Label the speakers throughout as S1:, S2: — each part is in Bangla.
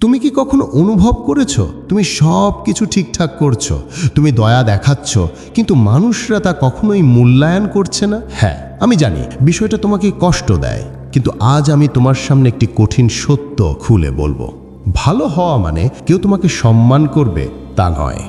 S1: তুমি কি কখনো অনুভব করেছ? তুমি সব কিছু ঠিকঠাক করছ, তুমি দয়া দেখাচ্ছ, কিন্তু মানুষরা তা কখনোই মূল্যায়ন করছে না? হ্যাঁ আমি জানি, বিষয়টা তোমাকে কষ্ট দেয়, কিন্তু আজ আমি তোমার সামনে একটি কঠিন সত্য খুলে বলব। ভালো হওয়া মানে কেউ তোমাকে সম্মান করবে, তা নয়।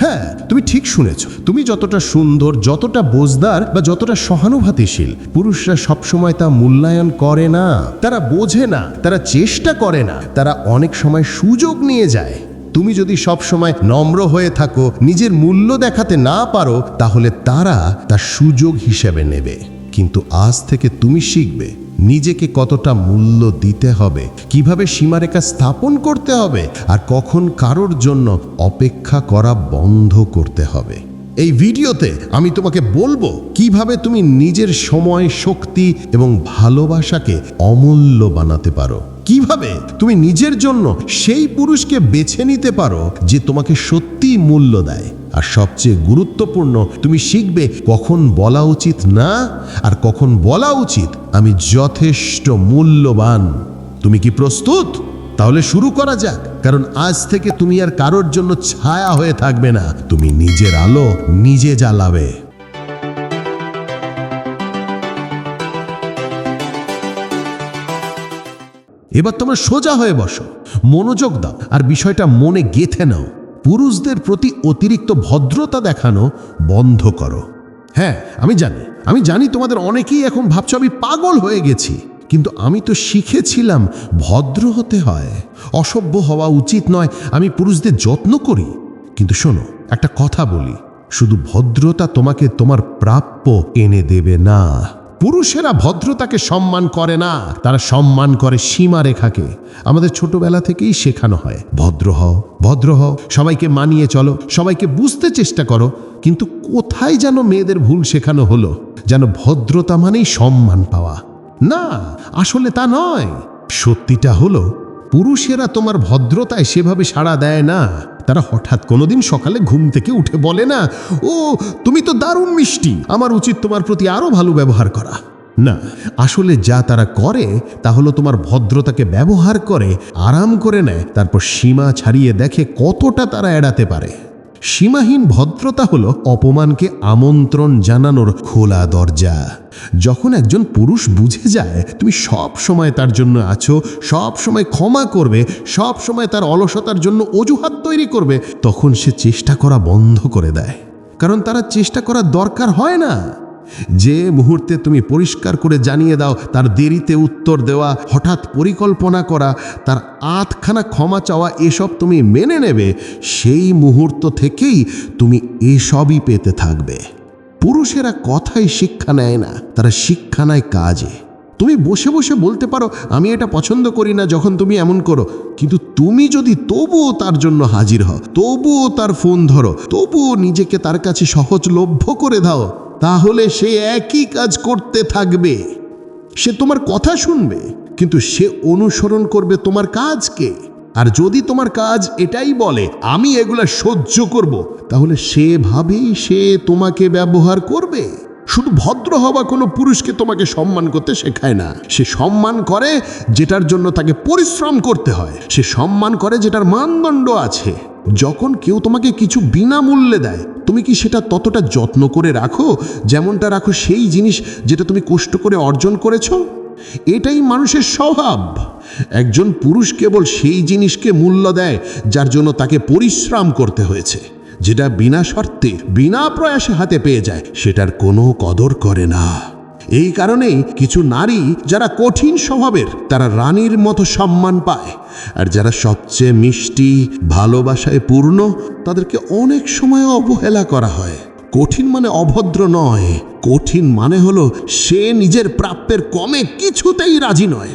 S1: হ্যাঁ তুমি ঠিক শুনেছ। তুমি যতটা সুন্দর, যতটা বোঝদার বা যতটা সহানুভূতিশীল, পুরুষরা সবসময় তা মূল্যায়ন করে না। তারা বোঝে না, তারা চেষ্টা করে না, তারা অনেক সময় সুযোগ নিয়ে যায়। তুমি যদি সব সময় নম্র হয়ে থাকো, নিজের মূল্য দেখাতে না পারো, তাহলে তারা তার সুযোগ হিসেবে নেবে। কিন্তু আজ থেকে তুমি শিখবে। নিজেকে কতটা মূল্য দিতে হবে? কীভাবে সীমারেখা স্থাপন করতে হবে? আর কখন কারোর জন্য অপেক্ষা করা বন্ধ করতে হবে? এই ভিডিওতে আমি তোমাকে বলব কীভাবে তুমি নিজের সময়, শক্তি এবং ভালোবাসাকে অমূল্য বানাতে পারো। কীভাবে তুমি নিজের জন্য সেই পুরুষকে বেছে নিতে পারো যে তোমাকে সত্যি মূল্য দেয়? আর সবচেয়ে গুরুত্বপূর্ণ, তুমি শিখবে কখন বলা উচিত না আর কখন বলা উচিত আমি যথেষ্ট মূল্যবান। তুমি কি প্রস্তুত? তাহলে শুরু করা যাক। কারণ আজ থেকে তুমি আর কারোর জন্য ছায়া হয়ে থাকবে না। তুমি নিজের আলো নিজে জ্বালাবে। এবার তোমরা সোজা হয়ে বসো, মনোযোগ দাও আর বিষয়টা মনে গেথে নাও। পুরুষদের প্রতি অতিরিক্ত ভদ্রতা দেখানো বন্ধ করো। হ্যাঁ আমি জানি আমি জানি তোমাদের অনেকেই এখন ভাবছ আমি পাগল হয়ে গেছি, কিন্তু আমি তো শিখেছিলাম ভদ্র হতে হয়। অসভ্য হওয়া উচিত নয়, আমি পুরুষদের যত্ন করি। কিন্তু শোনো, একটা কথা বলি, শুধু ভদ্রতা তোমাকে তোমার প্রাপ্য এনে দেবে না। পুরুষেরা ভদ্রতাকে সম্মান করে না, তারা সম্মান করে সীমা রেখাকে আমাদের ছোটবেলা থেকেই শেখানো হয়, ভদ্র হও ভদ্র হও, সবাইকে মানিয়ে চলো, সবাইকে বুঝতে চেষ্টা করো, কিন্তু কোথায় যেন মেয়েদের ভুল শেখানো হলো? যেন ভদ্রতা মানেই সম্মান পাওয়া। না, আসলে তা নয়। সত্যিটা হলো, পুরুষেরা তোমার ভদ্রতায় সেভাবে সাড়া দেয় না। তারা হঠাৎ কোনোদিন সকালে ঘুম থেকে উঠে বলে না, ও, তুমি তো দারুণ মিষ্টি, আমার উচিত তোমার প্রতি আরও ভালো ব্যবহার করা। না, আসলে যা তারা করে, তা হলো তোমার ভদ্রতাকে ব্যবহার করে, আরাম করে নেয়, তারপর সীমা ছাড়িয়ে দেখে কতটা তারা এড়াতে পারে। সীমাহীন ভদ্রতা হলো অপমানকে আমন্ত্রণ জানানোর খোলা দরজা। যখন একজন পুরুষ বুঝে যায়, তুমি সব সময় তার জন্য আছো, সব সময় ক্ষমা করবে, সব সময় তার অলসতার জন্য অজুহাত তৈরি করবে, তখন সে চেষ্টা করা বন্ধ করে দেয়। কারণ তারা চেষ্টা করার দরকার হয় না। যে মুহূর্তে তুমি পরিষ্কার করে জানিয়ে দাও, তার দেরিতে উত্তর দেওয়া, হঠাৎ পরিকল্পনা করা, তার আধখানা ক্ষমা চাওয়া, এসব তুমি মেনে নেবে। সেই মুহূর্ত থেকেই তুমি এসবই পেতে থাকবে। পুরুষেরা কথাই শিক্ষা নেয় না, তারা শিক্ষা নেয় কাজে। তুমি বসে বসে বলতে পারো, আমি এটা পছন্দ করি না যখন তুমি এমন করো। কিন্তু তুমি যদি তবুও তার জন্য হাজির হও, তবুও তার ফোন ধরো, তবুও নিজেকে তার কাছে সহজলভ্য করে দাও তাহলে সে একই কাজ করতে থাকবে। সে তোমার কথা শুনবে, কিন্তু সে অনুসরণ করবে তোমার কাজকে। আর যদি তোমার কাজ এটাই বলে, আমি এগুলা সহ্য করব, তাহলে সেভাবেই সে তোমাকে ব্যবহার করবে। শুধু ভদ্র হওয়া কোনো পুরুষকে তোমাকে সম্মান করতে শেখায় না। সে সম্মান করে যেটার জন্য তাকে পরিশ্রম করতে হয়। সে সম্মান করে যেটার মানদণ্ড আছে। যখন কেউ তোমাকে কিছু বিনামূল্যে দেয়, তুমি কি সেটা ততটা যত্ন করে রাখো, যেমনটা রাখো সেই জিনিস যেটা তুমি কষ্ট করে অর্জন করেছ? এটাই মানুষের স্বভাব। একজন পুরুষ কেবল সেই জিনিসকে মূল্য দেয়, যার জন্য তাকে পরিশ্রম করতে হয়েছে। যেটা বিনা শর্তে, বিনা প্রয়াসে হাতে পেয়ে যায়, সেটার কোনো কদর করে না। এই কারণেই কিছু নারী যারা কঠিন স্বভাবের, তারা রানীর মতো সম্মান পায়। আর যারা সবচেয়ে মিষ্টি, ভালোবাসায় পূর্ণ, তাদেরকে অনেক সময় অবহেলা করা হয়। কঠিন মানে অভদ্র নয়। কঠিন মানে হলো, সে নিজের প্রাপ্যের কমে কিছুতেই রাজি নয়।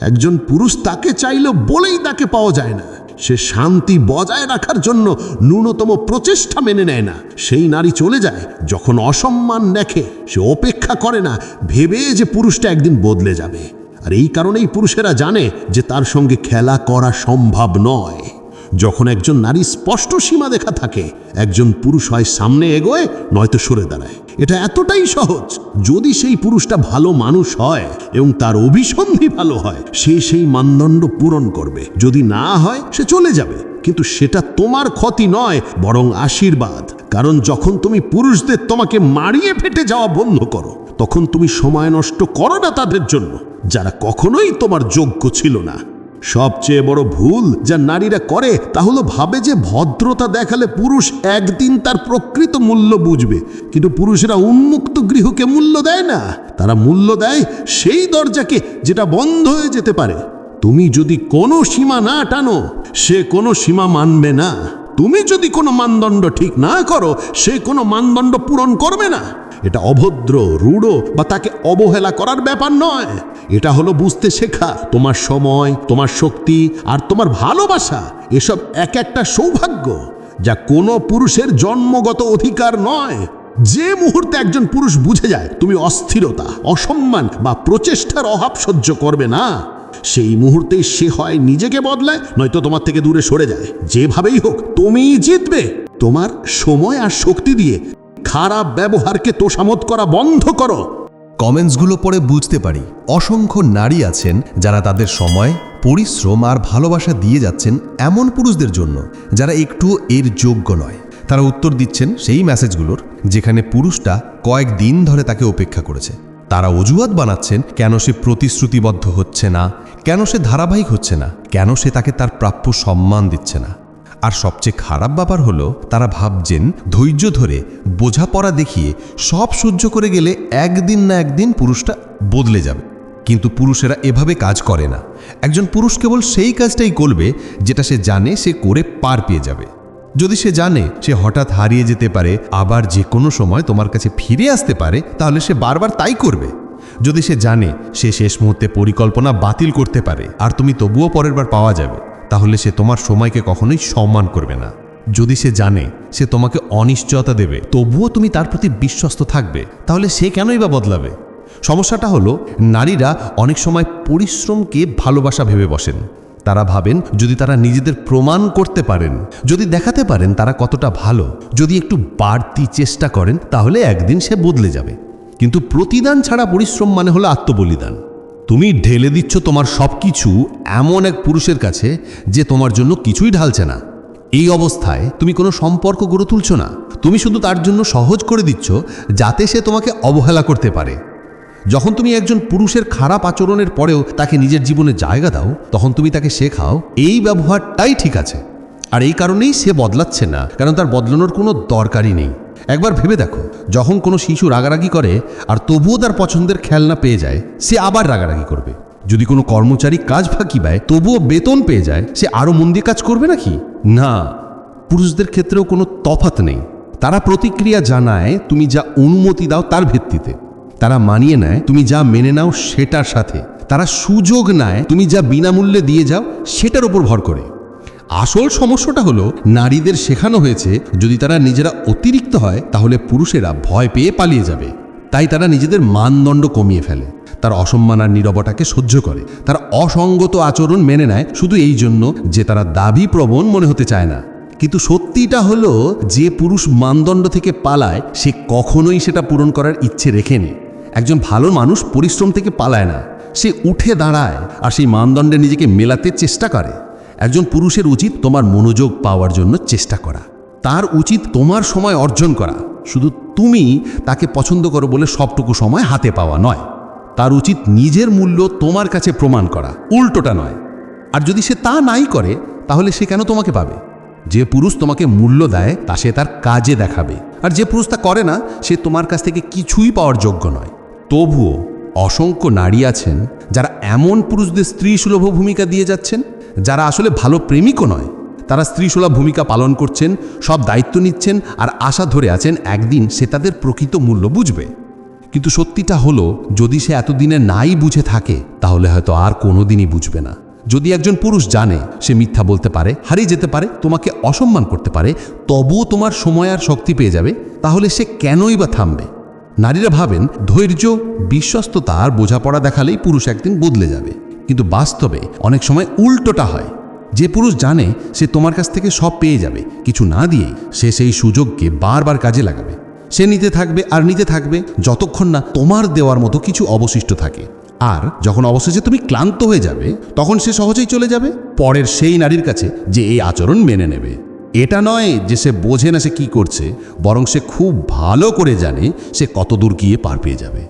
S1: একজন পুরুষ তাকে চাইলেও বলেই তাকে পাওয়া যায় না। সে শান্তি বজায় রাখার জন্য ন্যূনতম প্রচেষ্টা মেনে নেয় না। সেই নারী চলে যায়, যখন অসম্মান দেখে। সে অপেক্ষা করে না, ভেবে যে পুরুষটা একদিন বদলে যাবে। আর এই কারণেই পুরুষেরা জানে যে তার সঙ্গে খেলা করা সম্ভব নয়।
S2: যখন একজন নারী স্পষ্ট সীমা দেখা থাকে, একজন পুরুষ হয় সামনে এগোয়, নয়তো সরে দাঁড়ায়। এটা এতটাই সহজ, যদি সেই পুরুষটা ভালো মানুষ হয় এবং তার অভিসন্ধি ভালো হয়, সে সেই মানদণ্ড পূরণ করবে। যদি না হয়, সে চলে যাবে। কিন্তু সেটা তোমার ক্ষতি নয়, বরং আশীর্বাদ। কারণ যখন তুমি পুরুষদের তোমাকে মারিয়ে ফেটে যাওয়া বন্ধ করো, তখন তুমি সময় নষ্ট করো না তাদের জন্য, যারা কখনোই তোমার যোগ্য ছিল না। সবচেয়ে বড় ভুল যা নারীরা করে তা হলো ভাবে যে ভদ্রতা দেখালে পুরুষ একদিন তার প্রকৃত মূল্য বুঝবে। কিন্তু পুরুষেরা উন্মুক্ত গৃহকে মূল্য দেয় না। তারা মূল্য দেয় সেই দরজাকে যেটা বন্ধ হয়ে যেতে পারে। তুমি যদি কোনো সীমা না টানো, সে কোনো সীমা মানবে না। তুমি যদি কোনো মানদণ্ড ঠিক না করো, সে কোনো মানদণ্ড পূরণ করবে না। এটা অভদ্র, রূঢ় বা তাকে অবহেলা করার ব্যাপার নয়। এটা হলো বুঝতে শেখা। তোমার সময়, তোমার শক্তি আর তোমার ভালোবাসা, এসব এক একটা সৌভাগ্য যা কোনো পুরুষের জন্মগত অধিকার নয়। যে মুহূর্তে একজন পুরুষ বুঝে যায়, তুমি অস্থিরতা, অসম্মান বা প্রচেষ্টার অভাব সহ্য করবে না। সেই মুহূর্তেই সে হয় নিজেকে বদলায়, নয়তো তোমার থেকে দূরে সরে যায়। যেভাবেই হোক, তুমিই জিতবে। তোমার সময় আর শক্তি দিয়ে খারাপ ব্যবহারকে তোষামত করা বন্ধ করো।
S1: কমেন্টসগুলো পড়ে বুঝতে পারি, অসংখ্য নারী আছেন যারা তাদের সময়, পরিশ্রম আর ভালোবাসা দিয়ে যাচ্ছেন এমন পুরুষদের জন্য, যারা একটু এর যোগ্য নয়। তারা উত্তর দিচ্ছেন সেই মেসেজগুলোর যেখানে পুরুষটা কয়েকদিন ধরে তাকে উপেক্ষা করেছে। তারা অজুহাত বানাচ্ছেন কেন সে প্রতিশ্রুতিবদ্ধ হচ্ছে না? কেন সে ধারাবাহিক হচ্ছে না? কেন সে তাকে তার প্রাপ্য সম্মান দিচ্ছে না? আর সবচেয়ে খারাপ ব্যাপার হলো, তারা ভাবছেন ধৈর্য ধরে, বোঝাপড়া দেখিয়ে সব সহ্য করে গেলে একদিন না একদিন পুরুষটা বদলে যাবে। কিন্তু পুরুষেরা এভাবে কাজ করে না। একজন পুরুষ কেবল সেই কাজটাই করবে যেটা সে জানে সে করে পার পেয়ে যাবে। যদি সে জানে সে হঠাৎ হারিয়ে যেতে পারে, আবার যে কোনো সময় তোমার কাছে ফিরে আসতে পারে, তাহলে সে বারবার তাই করবে। যদি সে জানে সে শেষ মুহূর্তে পরিকল্পনা বাতিল করতে পারে, আর তুমি তবুও পরের বার পাওয়া যাবে, তাহলে সে তোমার সময়কে কখনোই সম্মান করবে না। যদি সে জানে সে তোমাকে অনিশ্চয়তা দেবে, তবুও তুমি তার প্রতি বিশ্বস্ত থাকবে, তাহলে সে কেনই বা বদলাবে? সমস্যাটা হলো, নারীরা অনেক সময় পরিশ্রমকে ভালোবাসা ভেবে বসেন। তারা ভাবেন যদি তারা নিজেদের প্রমাণ করতে পারেন, যদি দেখাতে পারেন তারা কতটা ভালো, যদি একটু বাড়তি চেষ্টা করেন, তাহলে একদিন সে বদলে যাবে। কিন্তু প্রতিদান ছাড়া পরিশ্রম মানে হলো আত্মবলিদান। তুমি ঢেলে দিচ্ছ তোমার সব কিছু এমন এক পুরুষের কাছে যে তোমার জন্য কিছুই ঢালছে না। এই অবস্থায় তুমি কোনো সম্পর্ক গড়ে তুলছ না। তুমি শুধু তার জন্য সহজ করে দিচ্ছ যাতে সে তোমাকে অবহেলা করতে পারে। যখন তুমি একজন পুরুষের খারাপ আচরণের পরেও তাকে নিজের জীবনে জায়গা দাও, তখন তুমি তাকে শেখাও, এই ব্যবহারটাই ঠিক আছে। আর এই কারণেই সে বদলাচ্ছে না, কারণ তার বদলানোর কোনো দরকারই নেই। একবার ভেবে দেখো, যখন কোনো শিশু রাগারাগি করে আর তবুও তার পছন্দের খেলনা পেয়ে যায়, সে আবার রাগারাগি করবে। যদি কোনো কর্মচারী কাজ ফাঁকি পায়, তবুও বেতন পেয়ে যায়, সে আরও মন দিয়ে কাজ করবে নাকি? না, পুরুষদের ক্ষেত্রেও কোনো তফাত নেই। তারা প্রতিক্রিয়া জানায়, তুমি যা অনুমতি দাও তার ভিত্তিতে। তারা মানিয়ে নেয়, তুমি যা মেনে নাও সেটার সাথে। তারা সুযোগ নেয়, তুমি যা বিনামূল্যে দিয়ে যাও সেটার উপর ভর করে। আসল সমস্যাটা হলো, নারীদের শেখানো হয়েছে, যদি তারা নিজেরা অতিরিক্ত হয়, তাহলে পুরুষেরা ভয় পেয়ে পালিয়ে যাবে। তাই তারা নিজেদের মানদণ্ড কমিয়ে ফেলে। তার অসম্মান আর নীরবতাকে সহ্য করে। তার অসঙ্গত আচরণ মেনে নেয়, শুধু এই জন্য যে তারা দাবি প্রবণ মনে হতে চায় না। কিন্তু সত্যিটা হলো, যে পুরুষ মানদণ্ড থেকে পালায়, সে কখনোই সেটা পূরণ করার ইচ্ছে রেখে রেখেনি। একজন ভালো মানুষ পরিশ্রম থেকে পালায় না। সে উঠে দাঁড়ায় আর সেই মানদণ্ডে নিজেকে মেলাতে চেষ্টা করে। একজন পুরুষের উচিত তোমার মনোযোগ পাওয়ার জন্য চেষ্টা করা। তার উচিত তোমার সময় অর্জন করা। শুধু তুমি তাকে পছন্দ করো বলে সবটুকু সময় হাতে পাওয়া নয়। তার উচিত নিজের মূল্য তোমার কাছে প্রমাণ করা। উল্টোটা নয়। আর যদি সে তা নাই করে, তাহলে সে কেন তোমাকে পাবে? যে পুরুষ তোমাকে মূল্য দেয়, তা সে তার কাজে দেখাবে। আর যে পুরুষ তা করে না, সে তোমার কাছ থেকে কিছুই পাওয়ার যোগ্য নয়। তবুও অসংখ্য নারী আছেন যারা এমন পুরুষদের স্ত্রী সুলভ ভূমিকা দিয়ে যাচ্ছেন, যারা আসলে ভালো প্রেমিকও নয়। তারা স্ত্রীসুলভ ভূমিকা পালন করছেন, সব দায়িত্ব নিচ্ছেন আর আশা ধরে আছেন একদিন সে তাদের প্রকৃত মূল্য বুঝবে। কিন্তু সত্যিটা হলো, যদি সে এতদিনে নাই বুঝে থাকে, তাহলে হয়তো আর কোনোদিনই বুঝবে না। যদি একজন পুরুষ জানে, সে মিথ্যা বলতে পারে, হারিয়ে যেতে পারে, তোমাকে অসম্মান করতে পারে, তবুও তোমার সময় আর শক্তি পেয়ে যাবে, তাহলে সে কেনই বা থামবে? নারীরা ভাবেন ধৈর্য, বিশ্বস্ততা আর বোঝাপড়া দেখালেই পুরুষ একদিন বদলে যাবে। কিন্তু বাস্তবে অনেক সময় উল্টোটা হয়।
S3: যে পুরুষ জানে সে তোমার কাছ থেকে সব পেয়ে যাবে, কিছু না দিয়েই সে সেই সুযোগকে বারবার কাজে লাগাবে। সে নিতে থাকবে আর নিতে থাকবে যতক্ষণ না তোমার দেওয়ার মতো কিছু অবশিষ্ট থাকে। আর যখন অবশেষে তুমি ক্লান্ত হয়ে যাবে, তখন সে সহজেই চলে যাবে। পরের সেই নারীর কাছে যে এই আচরণ মেনে নেবে। এটা নয় যে সে বোঝে না সে কী করছে, বরং সে খুব ভালো করে জানে সে কত দূর গিয়ে পার পেয়ে যাবে।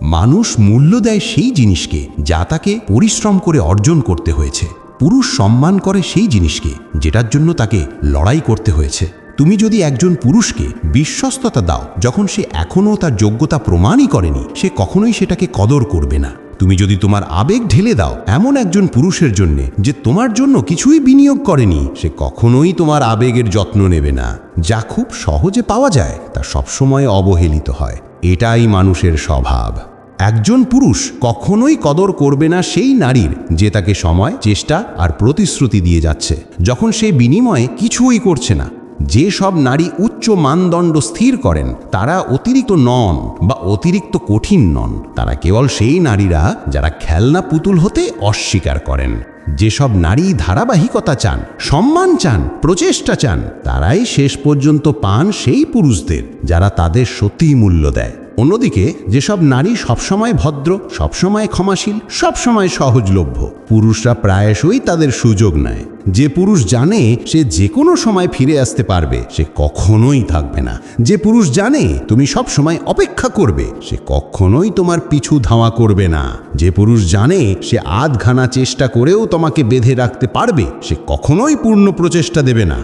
S1: মানুষ মূল্য দেয় সেই জিনিসকে যা তাকে পরিশ্রম করে অর্জন করতে হয়েছে। পুরুষ সম্মান করে সেই জিনিসকে, যেটার জন্য তাকে লড়াই করতে হয়েছে। তুমি যদি একজন পুরুষকে বিশ্বস্ততা দাও, যখন সে এখনও তার যোগ্যতা প্রমাণই করেনি, সে কখনোই সেটাকে কদর করবে না। তুমি যদি তোমার আবেগ ঢেলে দাও এমন একজন পুরুষের জন্যে যে তোমার জন্য কিছুই বিনিয়োগ করেনি, সে কখনোই তোমার আবেগের যত্ন নেবে না। যা খুব সহজে পাওয়া যায়, তা সবসময় অবহেলিত হয়। এটাই মানুষের স্বভাব। একজন পুরুষ কখনোই কদর করবে না সেই নারীর যে তাকে সময়, চেষ্টা আর প্রতিশ্রুতি দিয়ে যাচ্ছে। যখন সে বিনিময়ে কিছুই করছে না যে সব নারী উচ্চ মানদণ্ড স্থির করেন, তারা অতিরিক্ত নন বা অতিরিক্ত কঠিন নন। তারা কেবল সেই নারীরা যারা খেলনা পুতুল হতে অস্বীকার করেন। যেসব নারী ধারাবাহিকতা চান, সম্মান চান, প্রচেষ্টা চান, তারাই শেষ পর্যন্ত পান সেই পুরুষদের, যারা তাদের সত্যিই মূল্য দেয়। অন্যদিকে, যেসব নারী সবসময় ভদ্র, সবসময় ক্ষমাশীল, সবসময় সহজলভ্য, পুরুষরা প্রায়শই তাদের সুযোগ নেয়। যে পুরুষ জানে সে যে কোনো সময় ফিরে আসতে পারবে, সে কখনোই থাকবে না। যে পুরুষ জানে তুমি সব সময় অপেক্ষা করবে, সে কখনোই তোমার পিছু ধাওয়া করবে না। যে পুরুষ জানে সে আধখানা চেষ্টা করেও তোমাকে বেঁধে রাখতে পারবে, সে কখনোই পূর্ণ প্রচেষ্টা দেবে না।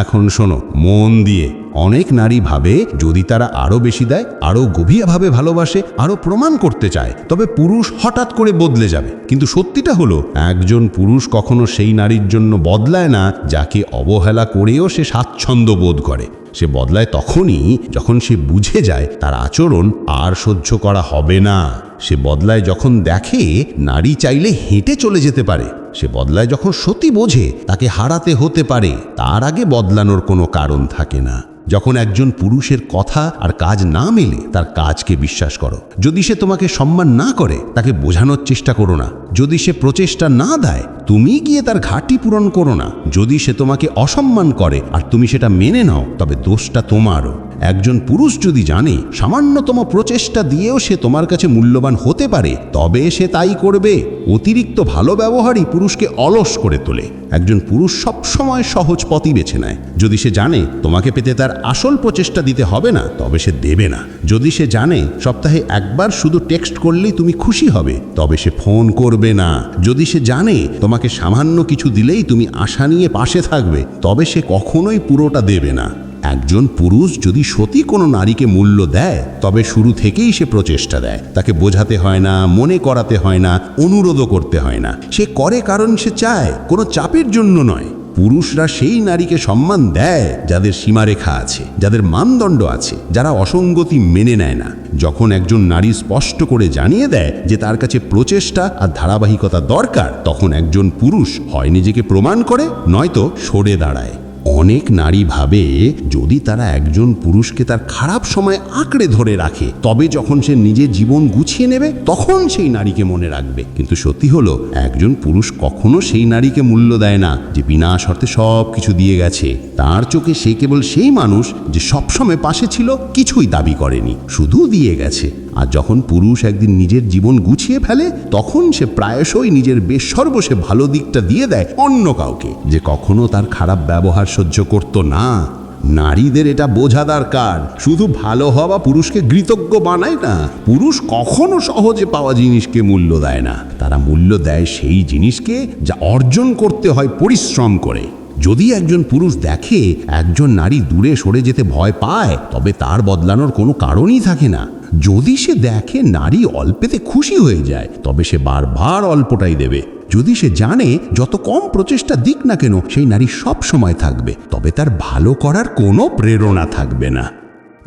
S1: এখন শোনো, মন দিয়ে অনেক নারী ভাবে, যদি তারা আরও বেশি দেয় আরও গভীরভাবে ভালোবাসে, আরও প্রমাণ করতে চায়। তবে পুরুষ হঠাৎ করে বদলে যাবে। কিন্তু সত্যিটা হলো, একজন পুরুষ কখনো সেই নারীর জন্য বদলায় না, যাকে অবহেলা করেও সে স্বাচ্ছন্দ্য বোধ করে। সে বদলায় তখনই যখন সে বুঝে যায় তার আচরণ আর সহ্য করা হবে না। সে বদলায় যখন দেখে নারী চাইলে হেঁটে চলে যেতে পারে। সে বদলায় যখন সত্যি বোঝে তাকে হারাতে হতে পারে। তার আগে বদলানোর কোনো কারণ থাকে না। যখন একজন পুরুষের কথা আর কাজ না মেলে, তার কাজকে বিশ্বাস করো। যদি সে তোমাকে সম্মান না করে, তাকে বোঝানোর চেষ্টা করো না। যদি সে প্রচেষ্টা না দেয়, তুমি গিয়ে তার ঘাটি পূরণ করো না। যদি সে তোমাকে অসম্মান করে আর তুমি সেটা মেনে নাও, তবে দোষটা তোমারও। একজন পুরুষ যদি জানে সামান্যতম প্রচেষ্টা দিয়েও সে তোমার কাছে মূল্যবান হতে পারে, তবে সে তাই করবে। অতিরিক্ত ভালো ব্যবহারই পুরুষকে অলস করে তোলে। একজন পুরুষ সবসময় সহজ পথই বেছে নেয়। যদি সে জানে তোমাকে পেতে তার আসল প্রচেষ্টা দিতে হবে না, তবে সে দেবে না। যদি সে জানে সপ্তাহে একবার শুধু টেক্সট করলেই তুমি খুশি হবে, তবে সে ফোন করবে না। যদি সে জানে তোমাকে সামান্য কিছু দিলেই তুমি আশা নিয়ে পাশে থাকবে, তবে সে কখনোই পুরোটা দেবে না। একজন পুরুষ যদি সতী কোনো নারীকে মূল্য দেয়, তবে শুরু থেকেই সে প্রচেষ্টা দেয়। তাকে বোঝাতে হয় না, মনে করাতে হয় না, অনুরোধও করতে হয় না। সে করে কারণ সে চায়, কোনো চাপের জন্য নয়। পুরুষরা সেই নারীকে সম্মান দেয় যাদের সীমারেখা আছে, যাদের মানদণ্ড আছে, যারা অসঙ্গতি মেনে নেয় না। যখন একজন নারী স্পষ্ট করে জানিয়ে দেয় যে তার কাছে প্রচেষ্টা আর ধারাবাহিকতা দরকার, তখন একজন পুরুষ হয় নিজেকে প্রমাণ করে, নয়তো সরে দাঁড়ায়। অনেক নারী ভাবে যদি তারা একজন পুরুষকে তার খারাপ সময় আঁকড়ে ধরে রাখে, তবে যখন সে নিজের জীবন গুছিয়ে নেবে, তখন সেই নারীকে মনে রাখবে। কিন্তু সত্যি হলো, একজন পুরুষ কখনো সেই নারীকে মূল্য দেয় না যে বিনা শর্তে সব কিছু দিয়ে গেছে। তার চোখে সে কেবল সেই মানুষ যে সবসময় পাশে ছিল, কিছুই দাবি করেনি, শুধু দিয়ে গেছে। আর যখন পুরুষ একদিন নিজের জীবন গুছিয়ে ফেলে, তখন সে প্রায়শই নিজের বেশ সর্বসে ভালো দিকটা দিয়ে দেয় অন্য কাউকে। যে কখনো তার খারাপ ব্যবহার সহ্য করত না। নারীদের এটা বোঝা দরকার। শুধু ভালো হওয়া পুরুষকে কৃতজ্ঞ বানায় না, পুরুষ কখনো সহজে পাওয়া জিনিসকে মূল্য দেয় না। তারা মূল্য দেয় সেই জিনিসকে যা অর্জন করতে হয় পরিশ্রম করে। যদি একজন পুরুষ দেখে একজন নারী দূরে সরে যেতে ভয় পায়, তবে তার বদলানোর কোনো কারণই থাকে না। যদি সে দেখে নারী অল্পেতে খুশি হয়ে যায়, তবে সে বারবার অল্পটাই দেবে। যদি সে জানে যত কম প্রচেষ্টা দিক না কেন, সেই নারী সব সময় থাকবে, তবে তার ভালো করার কোনো প্রেরণা থাকবে না।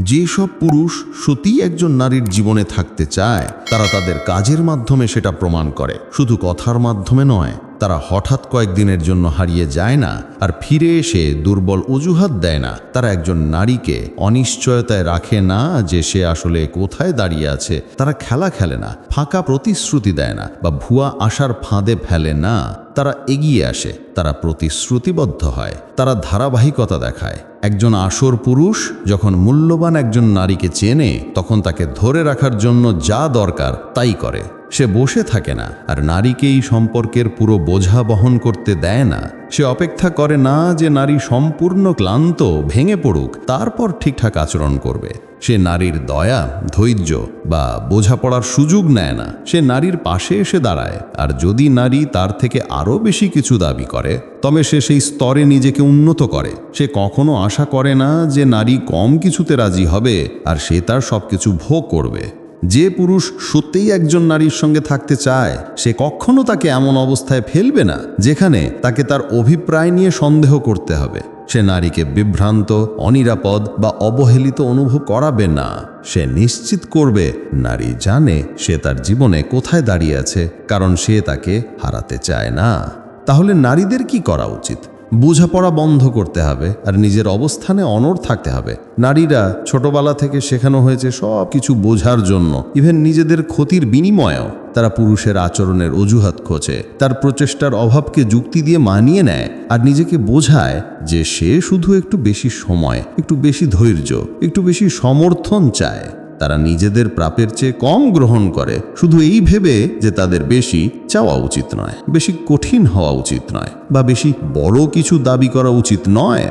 S4: যেসব পুরুষ সত্যিই একজন নারীর জীবনে থাকতে চায়, তারা তাদের কাজের মাধ্যমে সেটা প্রমাণ করে, শুধু কথার মাধ্যমে নয়। তারা
S1: হঠাৎ কয়েকদিনের জন্য হারিয়ে যায় না, আর ফিরে এসে দুর্বল অজুহাত দেয় না। তারা একজন নারীকে অনিশ্চয়তায় রাখে না যে সে আসলে কোথায় দাঁড়িয়ে আছে। তারা খেলা খেলে না, ফাঁকা প্রতিশ্রুতি দেয় না, বা ভুয়া আশার ফাঁদে ফেলে না। তারা এগিয়ে আসে, তারা প্রতিশ্রুতিবদ্ধ হয়, তারা ধারাবাহিকতা দেখায়। একজন আসর পুরুষ যখন মূল্যবান একজন নারীকে চেনে, তখন তাকে ধরে রাখার জন্য যা দরকার তাই করে। সে বসে থাকে না, আর নারীকে এই সম্পর্কের পুরো বোঝা বহন করতে দেয় না। সে অপেক্ষা করে না যে নারী সম্পূর্ণ ক্লান্ত, ভেঙে পড়ুক, তারপর ঠিকঠাক আচরণ করবে। সে নারীর দয়া, ধৈর্য বা বোঝাপড়ার সুযোগ নেয় না। সে নারীর পাশে এসে দাঁড়ায়, আর যদি নারী তার থেকে আরও বেশি কিছু দাবি করে, তবে সে সেই স্তরে নিজেকে উন্নত করে। সে কখনো আশা করে না যে নারী কম কিছুতে রাজি হবে, আর সে তার সব কিছু ভোগ করবে। যে পুরুষ সত্যিই একজন নারীর সঙ্গে থাকতে চায়, সে কখনো তাকে এমন অবস্থায় ফেলবে না, যেখানে তাকে তার অভিপ্রায় নিয়ে সন্দেহ করতে হবে। সে নারীকে বিভ্রান্ত, অনিরাপদ বা অবহেলিত অনুভব করাবে না। সে নিশ্চিত করবে, নারী জানে সে তার জীবনে কোথায় দাঁড়িয়ে আছে, কারণ সে তাকে হারাতে চায় না। তাহলে নারীদের কি করা উচিত? বোঝাপড়া বন্ধ করতে হবে আর নিজের অবস্থানে অনড় থাকতে হবে। নারীরা ছোটবেলা থেকে শেখানো হয়েছে সব কিছু বোঝার জন্য। ইভেন নিজেদের ক্ষতির বিনিময়েও তারা পুরুষের আচরণের অজুহাত খোঁজে। তার প্রচেষ্টার অভাবকে যুক্তি দিয়ে মানিয়ে নেয় আর নিজেকে বোঝায় যে সে শুধু একটু বেশি সময়, একটু বেশি ধৈর্য, একটু বেশি সমর্থন চায়। তারা নিজেদের প্রাপের চেয়ে কম গ্রহণ করে। শুধু এই ভেবে যে তাদের বেশি চাওয়া উচিত নয়, বেশি কঠিন হওয়া উচিত নয় বা বেশি বড় কিছু দাবি করা উচিত নয়।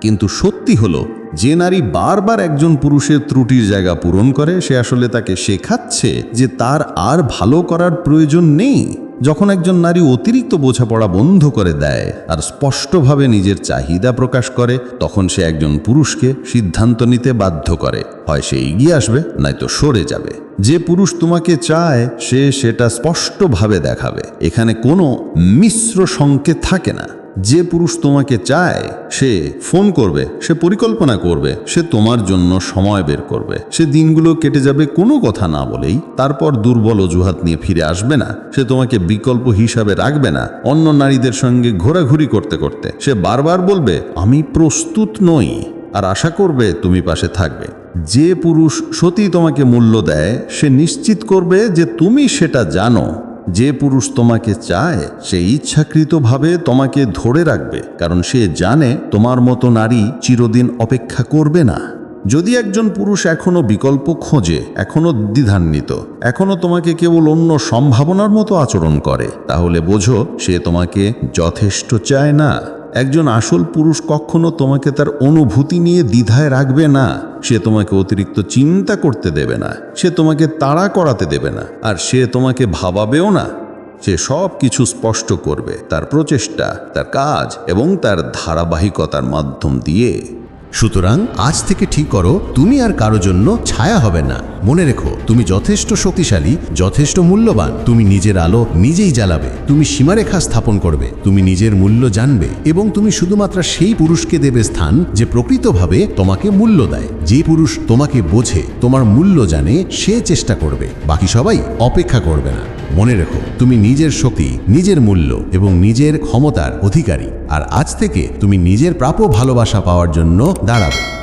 S1: কিন্তু সত্যি হলো, যে নারী বারবার একজন পুরুষের ত্রুটির জায়গা পূরণ করে, সে আসলে তাকে শেখাচ্ছে যে তার আর ভালো করার প্রয়োজন নেই। যখন একজন নারী অতিরিক্ত বোঝাপড়া বন্ধ করে দেয় আর স্পষ্টভাবে নিজের চাহিদা প্রকাশ করে, তখন সে একজন পুরুষকে সিদ্ধান্ত নিতে বাধ্য করে। হয় সে এগিয়ে আসবে, নয়তো সরে যাবে। যে পুরুষ তোমাকে চায়, সে সেটা স্পষ্টভাবে দেখাবে। এখানে কোনো মিশ্র সংকেত থাকে না। যে পুরুষ তোমাকে চায়, সে ফোন করবে, সে পরিকল্পনা করবে, সে তোমার জন্য সময় বের করবে। সে দিনগুলো কেটে যাবে কোনো কথা না বলেই, তারপর দুর্বল অজুহাত নিয়ে ফিরে আসবে না। সে তোমাকে বিকল্প হিসাবে রাখবে না, অন্য নারীদের সঙ্গে ঘোরাঘুরি করতে করতে। সে বারবার বলবে, আমি প্রস্তুত নই। আর আশা করবে, তুমি পাশে থাকবে। যে পুরুষ সতী তোমাকে মূল্য দেয়, সে নিশ্চিত করবে যে তুমি সেটা জানো। যে পুরুষ তোমাকে চায়, সে ইচ্ছাকৃতভাবে তোমাকে ধরে রাখবে, কারণ সে জানে তোমার মতো নারী চিরদিন অপেক্ষা করবে না। যদি একজন পুরুষ এখনও বিকল্প খোঁজে, এখনও দ্বিধান্বিত এখনও তোমাকে কেবল অন্য সম্ভাবনার মতো আচরণ করে, তাহলে বোঝো সে তোমাকে যথেষ্ট চায় না। একজন আসল পুরুষ কখনো তোমাকে তার অনুভূতি নিয়ে দ্বিধায় রাখবে না। সে তোমাকে অতিরিক্ত চিন্তা করতে দেবে না। সে তোমাকে তাড়া করাতে দেবে না। আর সে তোমাকে ভাবাবেও না। সে সব কিছু স্পষ্ট করবে। তার প্রচেষ্টা, তার কাজ এবং তার ধারাবাহিকতার মাধ্যম দিয়ে।
S5: সুতরাং আজ থেকে ঠিক করো, তুমি আর কারও জন্য ছায়া হবে না। মনে রেখো, তুমি যথেষ্ট শক্তিশালী, যথেষ্ট মূল্যবান। তুমি নিজের আলো নিজেই জ্বালাবে। তুমি সীমারেখা স্থাপন করবে। তুমি নিজের মূল্য জানবে এবং তুমি শুধুমাত্র সেই পুরুষকে দেবে স্থান যে প্রকৃতভাবে তোমাকে মূল্য দেয়। যে পুরুষ তোমাকে বোঝে, তোমার মূল্য জানে, সে চেষ্টা করবে। বাকি সবাই অপেক্ষা করবে না। মনে রেখো, তুমি নিজের শক্তি, নিজের মূল্য এবং নিজের ক্ষমতার অধিকারী। আর আজ থেকে তুমি নিজের প্রাপ্য ভালোবাসা পাওয়ার জন্য দাঁড়াবে।